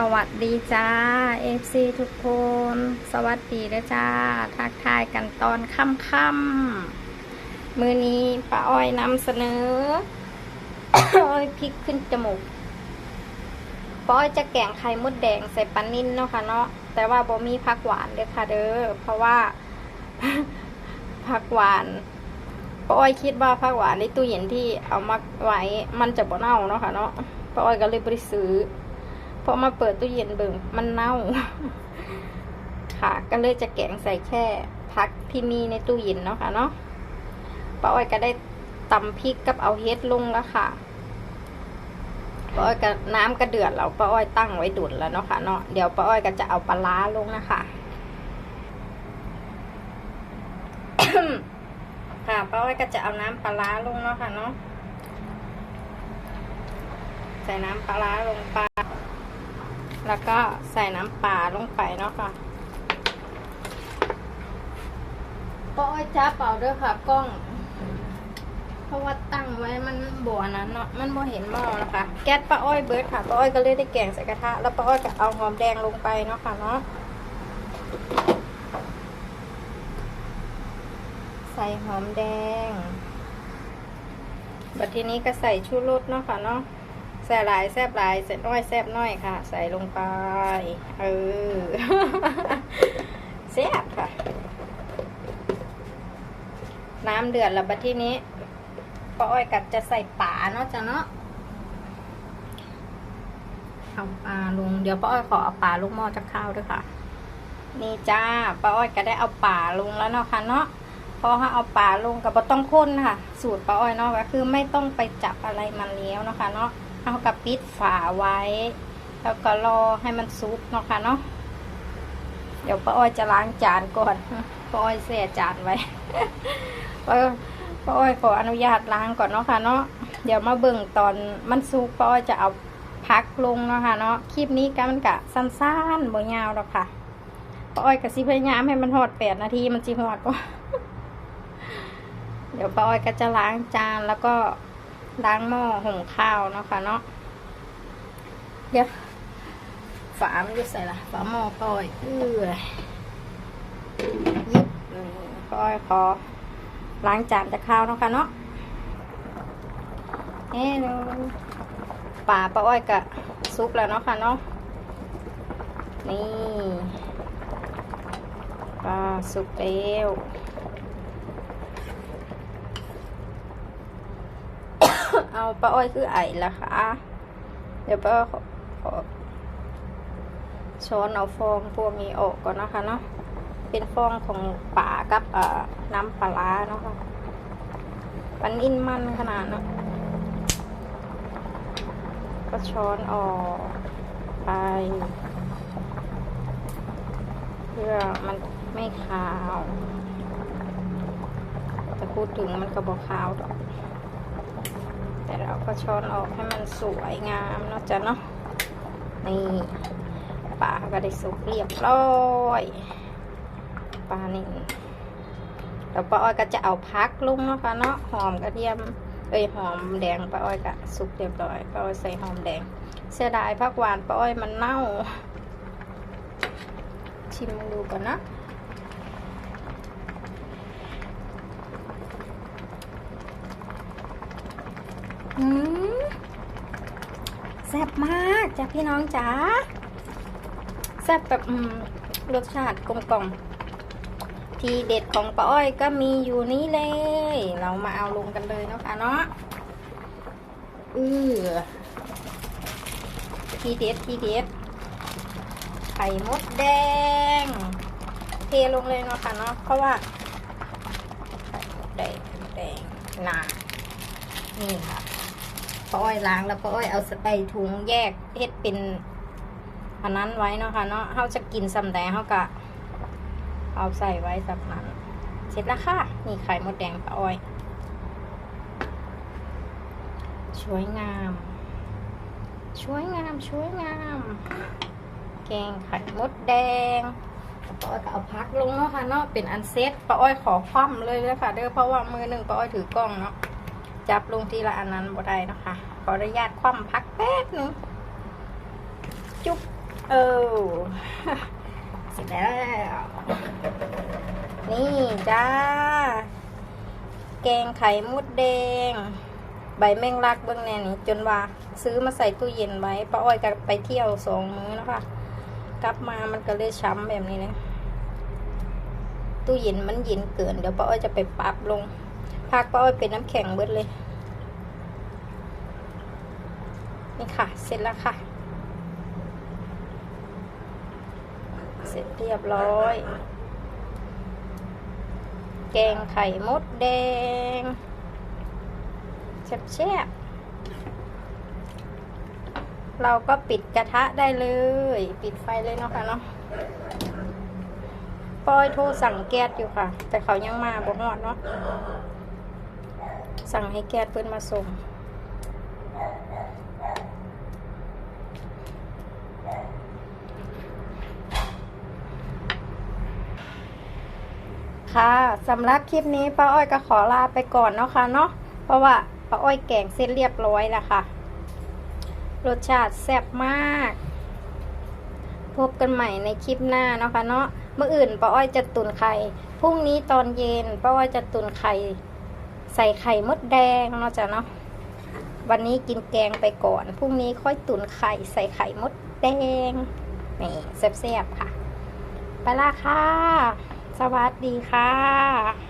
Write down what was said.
สวัสดีจ้า FC ทุกคน สวัสดีนะจ้า ทักทายกันตอนค่ำๆมือนี้ป้าอ้อยนำเสนออ้อยพริกขึ้นจมูกป้าอ้อยจะแกงไข่มดแดงใส่ปลานิ่นเนาะค่ะเนาะแต่ว่าบ่มีผักหวานเด้อค่ะเด้อเพราะว่าผักหวานป้าอ้อยคิดว่าผักหวานในตู้เย็นที่เอามาไว้มันจะบ่เน่าเนาะค่ะเนาะป้าอ้อยก็เลยไปซื้อ พอมาเปิดตู้เย็นเบิ่งมันเน่า ค่ะ ก็เลยจะแกงใส่แค่พักที่มีในตู้เย็นเนาะค่ะเนาะป้าอ้อยก็ได้ตำพริกกับเอาเฮ็ดลงแล้วค่ะป้าอ้อยก็น้ำก็เดือดแล้วป้าอ้อยตั้งไว้ดุดแล้วเนาะค่ะเนาะเดี๋ยวป้าอ้อยก็จะเอาปลาร้าลงนะคะค่ะป้าอ้อยก็จะเอาน้ำปลาร้าลงเนาะค่ะเนาะใส่น้ำปลาร้าลงไป แล้วก็ใส่น้ำปลาลงไปเนาะค่ะป้าอ้อยจ้าเปล่าด้วยค่ะกล้อง เพราะว่าตั้งไว้มันบัวนั้นเนาะมันบ่เห็นหม้อนะคะแก๊สป้าอ้อยเบิร์ดค่ะป้าอ้อยก็เลยได้แกงใส่กระทะแล้วป้าอ้อยก็เอาหอมแดงลงไปเนาะค่ะเนาะใส่หอมแดง บัดทีนี้ก็ใส่ชูรสเนาะค่ะเนาะ ใส่หลายแซบหลายใส่น้อยแซ่บน้อยค่ะ ใส่ลงไป เออแซบค่ะ น้ำเดือดแล้วบัดที่นี้ป้าอ้อยกัดจะใส่ป่าเนาะจ้ะเนาะเอาปลาลงเดี๋ยวป้าอ้อยขอเอาปลาลูกหม้อจะข้าวด้วยค่ะ นี่จ้าป้าอ้อยก็ได้เอาป่าลงแล้วเนาะค่ะเนาะพอเขาเอาป่าลงกับบต้องข้นค่ะ สูตรป้าอ้อยเนาะก็คือไม่ต้องไปจับอะไรมันเลี้ยวเนาะค่ะเนาะ เอากับปิดฝาไว้ แล้วก็รอให้มันซุกเนาะค่ะเนาะเดี๋ยวป้าอ้อยจะล้างจานก่อนป้าอ้อยเสียจานไว้ป้าอ้อยขออนุญาตล้างก่อนเนาะค่ะเนาะเดี๋ยวมาเบิ่งตอนมันซุกป้าอ้อยจะเอาพักลงเนาะค่ะเนาะคลิปนี้ก็มันกะสั้นๆบ่ยาวหรอกค่ะป้าอ้อยกับสิพยายามให้มันหอดแปดนาทีมันจีหอดก็เดี๋ยวป้าอ้อยก็จะล้างจานแล้วก็ ล้างหม้อหุงข้าวเนาะค่ะเนาะเดี๋ยวฝามันอยู่ใส่ละฝาหม้อปล่อยเออยิบปล่อยขอล้างจานจะข้าวเนาะค่ะเนาะเฮ้ดูป่าป้าอ้อยกะซุปแล้วเนาะค่ะเนาะนี่ปลาสุกแล้ว เอาปลาอ้อยคือไอละค่ะ เดี๋ยวป้าขอขอช้อนเอาฟองพวกนี้ออกก่อนนะคะเนาะ เป็นฟองของป่ากับน้ำปลาเนาะค่ะปันอินมันขนาดเนาะก็ช้อนออกไป เพื่อมันไม่ขาว แต่พูดถึงมันก็บอกขาวดอก แต่เราก็ช้อนออกให้มันสวยงามเนาะจ๊ะเนาะนี่ปลาก็ได้สุกเรียบร้อยปลานี่แล้วป้าอ้อยก็จะเอาพักลุงเนาะค่ะเนาะหอมกระเทียมเอ้ยหอมแดงป้าอ้อยก็สุกเรียบร้อยป้าอ้อยใส่หอมแดง เสียดายผักหวานป้าอ้อยมันเน่า ชิมดูก่อนนะ อืมแซ่บมากจ้ะพี่น้องจ๋าแซ่บแบบอืมรสชาติกลมกล่อมทีเด็ดของป้าอ้อยก็มีอยู่นี่เลย เรามาเอาลงกันเลยเนาะค่ะเนาะอือทีเด็ดทีเด็ดไข่มดแดง เทลงเลยเนาะค่ะเนาะเพราะว่าไข่มดแดงแดงหนานี่ค่ะ ป้าอ้อยล้างแล้วป้าอ้อยเอาใส่ถุงแยกเฮ็ดเป็นอันนั้นไว้เนาะค่ะเนาะเขาจะกินสำแดงเขาก็เอาใส่ไว้สักนั้นเสร็จแล้วค่ะนี่ไข่มดแดงป้าอ้อยสวยงามสวยงามสวยงาม แกงไข่มดแดงป้าอ้อยก็เอาพักลงเนาะค่ะเนาะเป็นอันเซตป้าอ้อยขอคว่ำเลยเลยค่ะเด้อเพราะว่ามือหนึ่งป้าอ้อยถือกล้องเนาะ จับลงทีละอันนั้นบ่ได้นะคะ ขออนุญาตคว่ำพักแป๊บหนึงจุ๊บเออเสร็จแล้ว นี่จ้า แกงไข่มุดแดง ใบแมงลักเบื้องแน่นี่จนว่า ซื้อมาใส่ตู้เย็นไว้ป้าอ้อยก็ไปเที่ยวสองมื้อแล้วค่ะกลับมามันก็เลยช้ำแบบนี้เลยตู้เย็นมันเย็นเกิน เดี๋ยวป้าอ้อยจะไปปรับลง พักป้าอ้อยเป็นน้ำแข็งเบิดเลย นี่ค่ะ เสร็จแล้วค่ะ เสร็จเรียบร้อย แกงไข่มดแดงแซ่บๆเราก็ปิดกระทะได้เลย ปิดไฟเลยเนาะค่ะเนาะปอยโทรสั่งแก๊สอยู่ค่ะ แต่เขายังมาบ่ฮอดเนาะ สั่งให้แก๊สเพิ่นมาส่งค่ะสำหรับคลิปนี้ป้าอ้อยก็ขอลาไปก่อนเนาะค่ะเนาะเพราะว่าป้าอ้อยแกงเสร็จเรียบร้อยแล้วค่ะ รสชาติแซ่บมาก พบกันใหม่ในคลิปหน้าเนาะค่ะเนาะเมื่ออื่นป้าอ้อยจะตุนไข่พรุ่งนี้ตอนเย็นป้าอ้อยจะตุนไข่ ใส่ไข่มดแดงเนาะจ้ะเนาะวันนี้กินแกงไปก่อนพรุ่งนี้ค่อยตุ๋นไข่ใส่ไข่มดแดงนี่แซ่บๆค่ะ ไปละค่ะ สวัสดีค่ะ